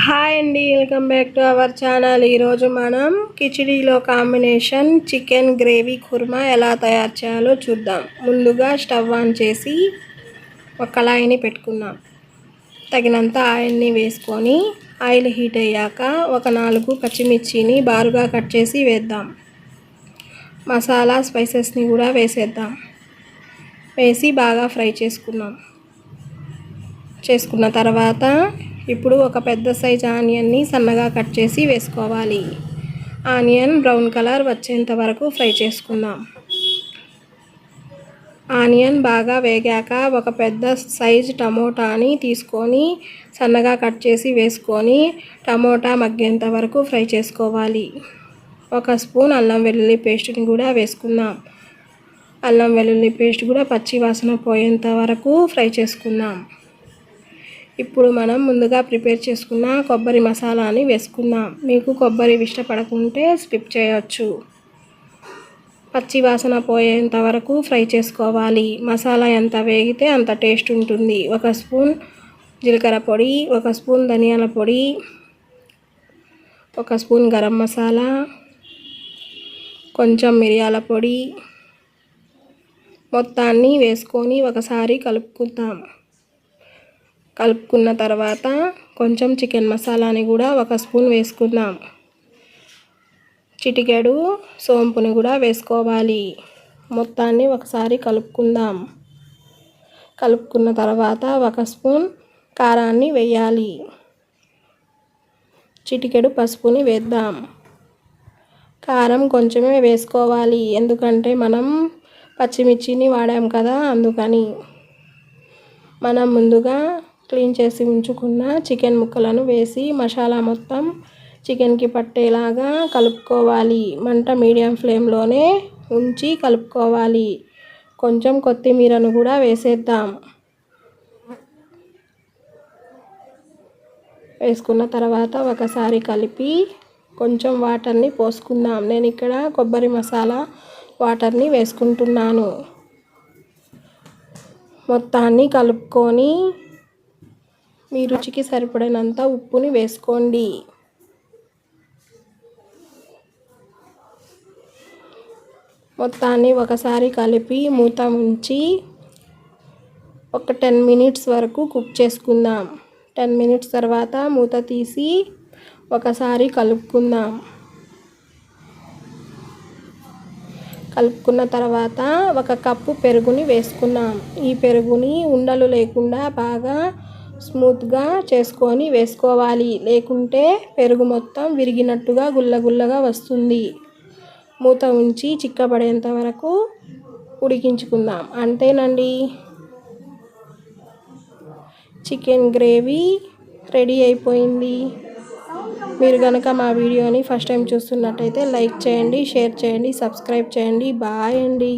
Hi అండి welcome back to our channel. ఈరోజు మనం కిచిడీలో కాంబినేషన్ చికెన్ గ్రేవీ కుర్మా ఎలా తయారు చేయాలో చూద్దాం. ముందుగా స్టవ్ ఆన్ చేసి ఒక కళాయిని పెట్టుకుందాం. తగినంత ఆయిల్ని వేసుకొని ఆయిల్ హీట్ అయ్యాక ఒక నాలుగు పచ్చిమిర్చిని బారుగా కట్ చేసి వేద్దాం. మసాలా స్పైసెస్ని కూడా వేసేద్దాం. వేసి బాగా ఫ్రై చేసుకుందాం. చేసుకున్న తర్వాత ఇప్పుడు ఒక పెద్ద సైజ్ ఆనియన్ని సన్నగా కట్ చేసి వేసుకోవాలి. ఆనియన్ బ్రౌన్ కలర్ వచ్చేంత వరకు ఫ్రై చేసుకుందాం. ఆనియన్ బాగా వేగాక ఒక పెద్ద సైజ్ టమోటాని తీసుకొని సన్నగా కట్ చేసి వేసుకొని టమోటా మగ్గేంత వరకు ఫ్రై చేసుకోవాలి. ఒక స్పూన్ అల్లం వెల్లుల్లి పేస్ట్ని కూడా వేసుకుందాం. అల్లం వెల్లుల్లి పేస్ట్ కూడా పచ్చి వాసన పోయేంత వరకు ఫ్రై చేసుకుందాం. ఇప్పుడు మనం ముందుగా ప్రిపేర్ చేసుకున్న కొబ్బరి మసాలాని వేసుకుందాం. మీకు కొబ్బరి ఇష్టపడకుంటే స్కిప్ చేయొచ్చు. పచ్చి వాసన పోయేంత వరకు ఫ్రై చేసుకోవాలి. మసాలా ఎంత వేగితే అంత టేస్ట్ ఉంటుంది. ఒక స్పూన్ జీలకర్ర పొడి ఒక స్పూన్ ధనియాల పొడి ఒక స్పూన్ గరం మసాలా కొంచెం మిరియాల పొడి మొత్తాన్ని వేసుకొని ఒకసారి కలుపుకుందాం. కలుపుకున్న తర్వాత కొంచెం చికెన్ మసాలాని కూడా ఒక స్పూన్ వేసుకుందాం. చిటికెడు సోంపుని కూడా వేసుకోవాలి. మొత్తాన్ని ఒకసారి కలుపుకుందాం. కలుపుకున్న తర్వాత ఒక స్పూన్ కారాన్ని వేయాలి. చిటికెడు పసుపుని వేద్దాం. కారం కొంచెమే వేసుకోవాలి. ఎందుకంటే మనం పచ్చిమిర్చిని వాడాం కదా అందుకని. మనం ముందుగా క్లీన్ చేసి ఉంచుకున్న చికెన్ ముక్కలను వేసి మసాలా మొత్తం చికెన్కి పట్టేలాగా కలుపుకోవాలి. మంట మీడియం ఫ్లేమ్లోనే ఉంచి కలుపుకోవాలి. కొంచెం కొత్తిమీరను కూడా వేసేద్దాం. వేసుకున్న తర్వాత ఒకసారి కలిపి కొంచెం వాటర్ని పోసుకుందాం. నేను ఇక్కడ కొబ్బరి మసాలా వాటర్ని వేసుకుంటున్నాను. మొత్తాన్ని కలుపుకొని మీ రుచికి సరిపడినంత ఉప్పుని వేసుకోండి. మొత్తాన్ని ఒకసారి కలిపి మూత ఉంచి ఒక టెన్ మినిట్స్ వరకు కుక్ చేసుకుందాం. టెన్ మినిట్స్ తర్వాత మూత తీసి ఒకసారి కలుపుకుందాం. కలుపుకున్న తర్వాత ఒక కప్పు పెరుగుని వేసుకున్నాం. ఈ పెరుగుని ఉండలు లేకుండా బాగా స్మూత్గా చేసుకొని వేసుకోవాలి. లేకుంటే పెరుగు మొత్తం విరిగినట్టుగా గుల్లగుల్లగా వస్తుంది. మూత ఉంచి చిక్కబడేంత వరకు ఉడికించుకుందాం. అంతేనండి. చికెన్ గ్రేవీ రెడీ అయిపోయింది. మీరు కనుక మా వీడియోని ఫస్ట్ టైం చూస్తున్నట్టయితే లైక్ చేయండి షేర్ చేయండి సబ్స్క్రైబ్ చేయండి. బాయ్ అండి.